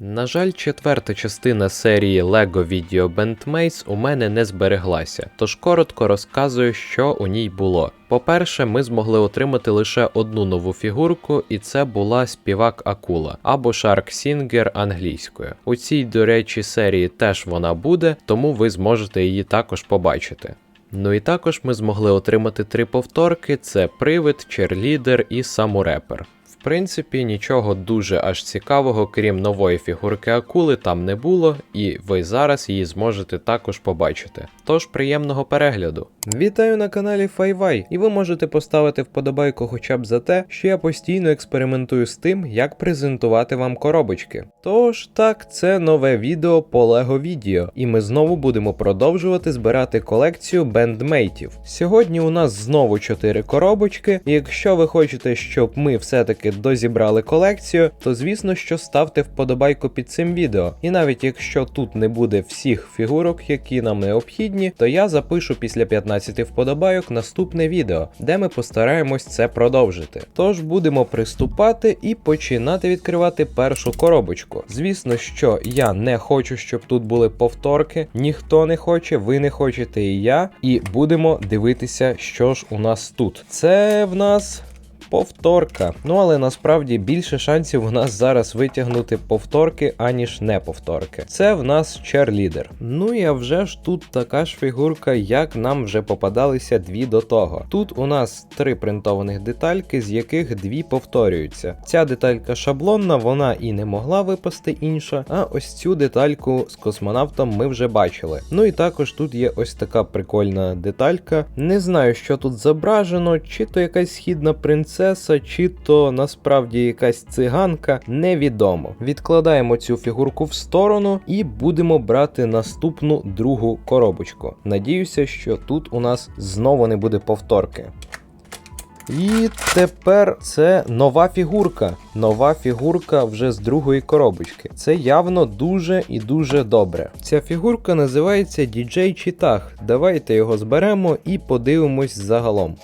На жаль, четверта частина серії LEGO Video Bandmates у мене не збереглася, тож коротко розказую, що у ній було. По-перше, ми змогли отримати лише одну нову фігурку, і це була співак Акула або Shark Singer англійською. У цій, до речі, серії теж вона буде, тому ви зможете її також побачити. Ну і також ми змогли отримати три повторки: це привид, черлідер і самурепер. Принципі, нічого дуже аж цікавого, крім нової фігурки акули, там не було, і ви зараз її зможете також побачити. Тож приємного перегляду. Вітаю на каналі Файвай, і ви можете поставити вподобайку хоча б за те, що я постійно експериментую з тим, як презентувати вам коробочки. Тож так, це нове відео по Лего Відео, і ми знову будемо продовжувати збирати колекцію бендмейтів. Сьогодні у нас знову 4 коробочки, і якщо ви хочете, щоб ми все-таки дозібрали колекцію, то звісно, що ставте вподобайку під цим відео. І навіть якщо тут не буде всіх фігурок, які нам необхідні, то я запишу після 15 вподобайок наступне відео, де ми постараємось це продовжити. Тож будемо приступати і починати відкривати першу коробочку. Звісно, що я не хочу, щоб тут були повторки. Ніхто не хоче, ви не хочете і я. І будемо дивитися, що ж у нас тут. Це в нас повторка. Ну але насправді більше шансів у нас зараз витягнути повторки, аніж не повторки. Це в нас черлідер. Ну і а вже ж тут така ж фігурка, як нам вже попадалися дві до того. Тут у нас три принтованих детальки, з яких дві повторюються. Ця деталька шаблонна, вона і не могла випасти інша. А ось цю детальку з космонавтом ми вже бачили. Ну і також тут є ось така прикольна деталька. Не знаю, що тут зображено, чи то якась східна принцеса, чи то насправді якась циганка, невідомо. Відкладаємо цю фігурку в сторону і будемо брати наступну другу коробочку. Надіюся, що тут у нас знову не буде повторки. І тепер це нова фігурка. Нова фігурка вже з другої коробочки. Це явно дуже і дуже добре. Ця фігурка називається DJ Читах. Давайте його зберемо і подивимось загалом.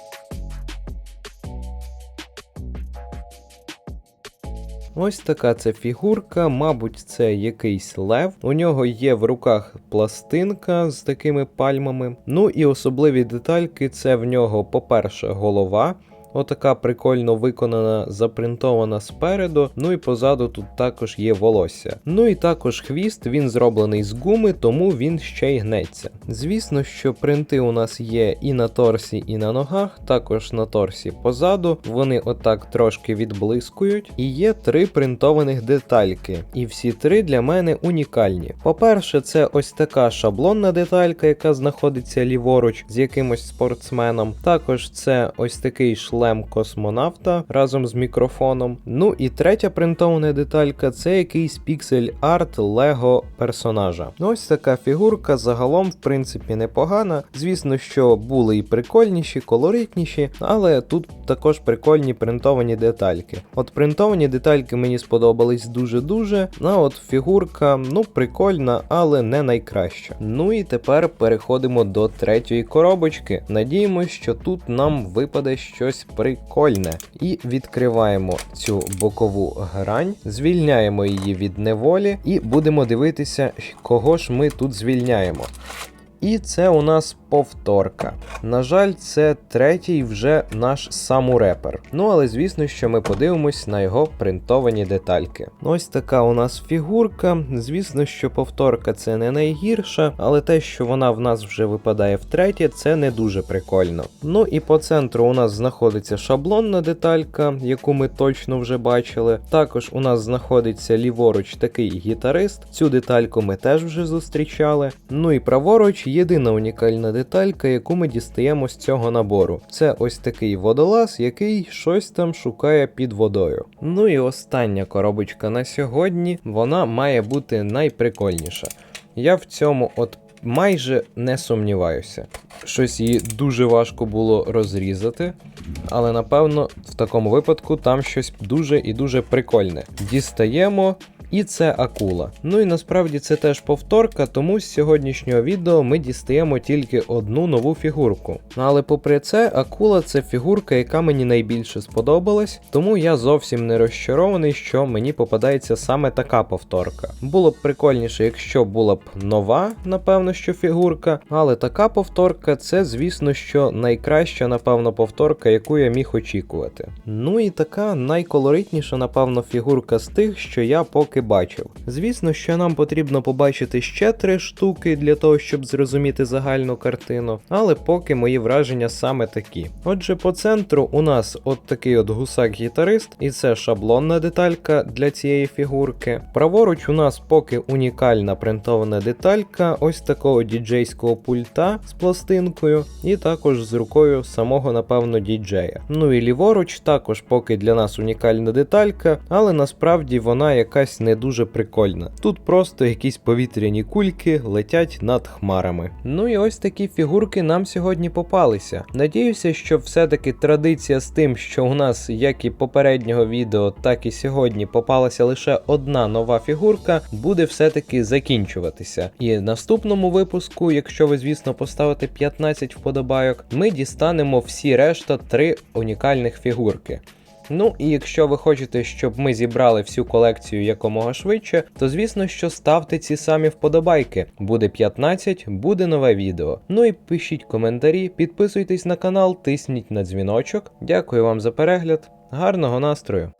Ось така це фігурка, мабуть, це якийсь лев. У нього є в руках пластинка з такими пальмами. Ну і особливі детальки це в нього, по-перше, голова. Отака прикольно виконана, запринтована спереду. Ну і позаду тут також є волосся. Ну і також хвіст, він зроблений з гуми, тому він ще й гнеться. Звісно, що принти у нас є і на торсі, і на ногах, також на торсі позаду. Вони отак трошки відблискують. І є три принтованих детальки. І всі три для мене унікальні. По-перше, це ось така шаблонна деталька, яка знаходиться ліворуч з якимось спортсменом. Також це ось такий шлем космонавта разом з мікрофоном. Ну і третя принтована деталька це якийсь піксель арт Лего персонажа. Ну, Ось така фігурка загалом, в принципі, непогана. Звісно, що були і прикольніші, колоритніші, але тут також прикольні принтовані детальки. От принтовані детальки мені сподобались дуже-дуже. А от фігурка, ну, прикольна, але не найкраща. Ну і тепер переходимо до третьої коробочки. Надіємось, що тут нам випаде щось прикольне. І відкриваємо цю бокову грань, звільняємо її від неволі і будемо дивитися, кого ж ми тут звільняємо. І це у нас повторка. На жаль, це третій вже наш самурепер. Ну але звісно, що ми подивимось на його принтовані детальки. Ось така у нас фігурка. Звісно, що повторка це не найгірша, але те, що вона в нас вже випадає втретє, це не дуже прикольно. Ну і по центру у нас знаходиться шаблонна деталька, яку ми точно вже бачили. Також у нас знаходиться ліворуч такий гітарист. Цю детальку ми теж вже зустрічали. Ну і праворуч єдина унікальна деталька, яку ми дістаємо з цього набору. Це ось такий водолаз, який щось там шукає під водою. Ну і остання коробочка на сьогодні, вона має бути найприкольніша. Я в цьому от майже не сумніваюся. Щось її дуже важко було розрізати, але напевно в такому випадку там щось дуже і дуже прикольне. Дістаємо. І це акула. Ну і насправді це теж повторка, тому з сьогоднішнього відео ми дістаємо тільки одну нову фігурку. Ну, Але попри це, акула це фігурка, яка мені найбільше сподобалась, тому я зовсім не розчарований, що мені попадається саме така повторка. Було б прикольніше, якщо була б нова, напевно, що фігурка, але така повторка це, звісно, що найкраща, напевно, повторка, яку я міг очікувати. Ну і така найколоритніша, напевно, фігурка з тих, що я поки бачив. Звісно, що нам потрібно побачити ще три штуки для того, щоб зрозуміти загальну картину, але поки мої враження саме такі. Отже, по центру у нас от такий от гусак-гітарист, і це шаблонна деталька для цієї фігурки. Праворуч у нас поки унікальна принтована деталька ось такого діджейського пульта з пластинкою, і також з рукою самого, напевно, діджея. Ну і ліворуч також поки для нас унікальна деталька, але насправді вона якась не дуже прикольна. Тут просто якісь повітряні кульки летять над хмарами. Ну і ось такі фігурки нам сьогодні попалися. Надіюся, що все-таки традиція з тим, що у нас, як і попереднього відео, так і сьогодні попалася лише одна нова фігурка, буде все-таки закінчуватися. І наступному випуску, якщо ви, звісно, поставите 15 вподобайок, ми дістанемо всі решта три унікальних фігурки. Ну і якщо ви хочете, щоб ми зібрали всю колекцію якомога швидше, то звісно, що ставте ці самі вподобайки. Буде 15, буде нове відео. Ну і пишіть коментарі, підписуйтесь на канал, тисніть на дзвіночок. Дякую вам за перегляд, гарного настрою!